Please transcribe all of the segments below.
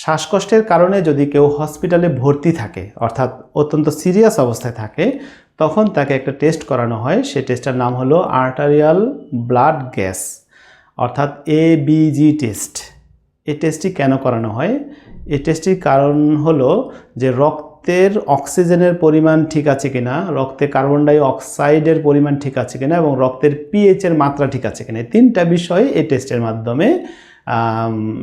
শ্বাসকষ্টের কারণে যদি কেউ হসপিটালে ভর্তি থাকে, অর্থাৎ অত্যন্ত সিরিয়াস অবস্থায় থাকে, তখন তাকে একটা টেস্ট করানো হয়। সেই টেস্টটার নাম হলো আর্টারিয়াল ব্লাড গ্যাস, অর্থাৎ এবিজি টেস্ট। এই টেস্টটি কেন করানো হয়? এই টেস্টটির কারণ হলো যে রক্তের অক্সিজেনের পরিমাণ ঠিক আছে কিনা রক্তে কার্বন ডাই অক্সাইডের পরিমাণ ঠিক আছে কিনা, এবং রক্তের পিএইচের মাত্রা ঠিক আছে কিনা। তিনটা বিষয় এই টেস্টের মাধ্যমে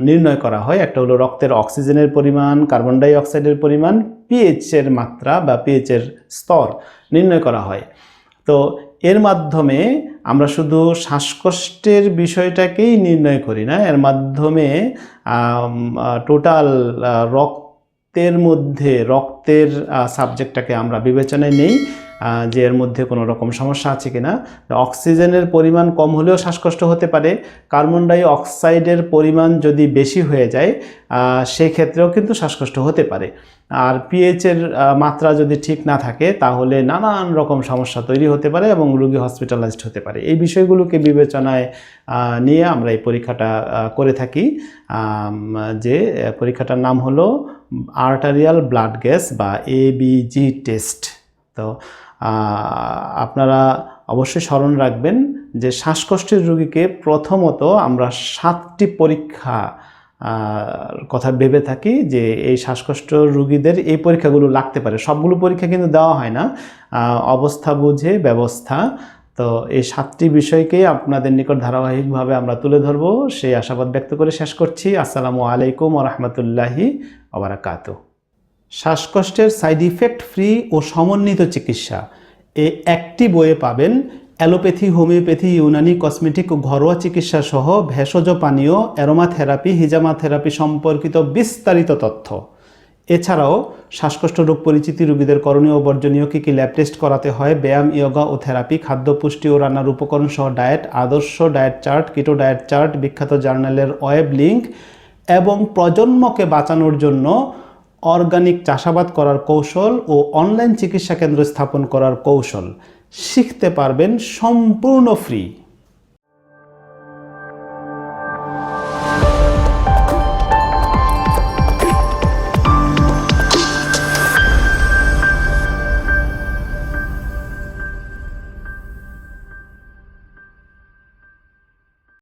নির্ণয় করা হয়। একটা হলো রক্তের অক্সিজেনের পরিমাণ, কার্বন ডাই অক্সাইডের পরিমাণ পিএইচের মাত্রা বা পিএইচের স্তর নির্ণয় করা হয়। তো এর মাধ্যমে আমরা শুধু শ্বাসকষ্টের বিষয়টাকেই নির্ণয় করি না, এর মাধ্যমে টোটাল রক্তের মধ্যে, রক্তের সাবজেক্টটাকে আমরা বিবেচনায় নেই। যে এর মধ্যে কোনো রকম সমস্যা আছে কিনা অক্সিজেনের পরিমাণ কম হলেও শ্বাসকষ্ট হতে পারে, কার্বন ডাই অক্সাইডের পরিমাণ যদি বেশি হয়ে যায় সেক্ষেত্রেও কিন্তু শ্বাসকষ্ট হতে পারে। আর পিএইচের মাত্রা যদি ঠিক না থাকে, তাহলে নানান রকম সমস্যা তৈরি হতে পারে এবং রোগী হসপিটালাইজড হতে পারে। এই বিষয়গুলোকে বিবেচনায় নিয়ে আমরা এই পরীক্ষাটা করে থাকি। যে পরীক্ষাটার নাম হলো আর্টারিয়াল ব্লাড গ্যাস বা এবিজি টেস্ট তো আপনারা অবশ্যই স্মরণ রাখবেন যে শ্বাসকষ্টের রোগীকে প্রথমত আমরা সাতটি পরীক্ষা কথা ভেবে থাকি যে এই শ্বাসকষ্ট রুগীদের এই পরীক্ষাগুলো লাগতে পারে। সবগুলো পরীক্ষা কিন্তু দেওয়া হয় না। অবস্থা বুঝে, ব্যবস্থা। তো এই সাতটি বিষয়কেই আপনাদের নিকট ধারাবাহিকভাবে আমরা তুলে ধরবো। সেই আশাবাদ ব্যক্ত করে শেষ করছি। আসসালামু আলাইকুম রহমতুল্লাহি আবরাকাতু শ্বাসকষ্টের সাইড ইফেক্ট ফ্রি ও সমন্বিত চিকিৎসা। এ একটি বইয়ে পাবেন অ্যালোপ্যাথি, হোমিওপ্যাথি, ইউনানি কসমেটিক ও ঘরোয়া চিকিৎসা সহ ভেষজ পানীয় অ্যারোমা থেরাপি হিজামা থেরাপি সম্পর্কিত বিস্তারিত তথ্য। এছাড়াও শ্বাসকষ্ট রোগ পরিচিতি রোগীদের করণীয় বর্জনীয় কী কী ল্যাব টেস্ট করাতে হয়, ব্যায়াম, ইয়োগা ও থেরাপি, খাদ্য পুষ্টি ও রান্নার উপকরণ সহ ডায়েট আদর্শ diet chart keto diet chart বিখ্যাত জার্নালের ওয়েব লিঙ্ক এবং প্রজন্মকে বাঁচানোর জন্য অর্গানিক চাষাবাদ করার কৌশল ও অনলাইন চিকিৎসা কেন্দ্র স্থাপন করার কৌশল শিখতে পারবেন সম্পূর্ণ ফ্রি।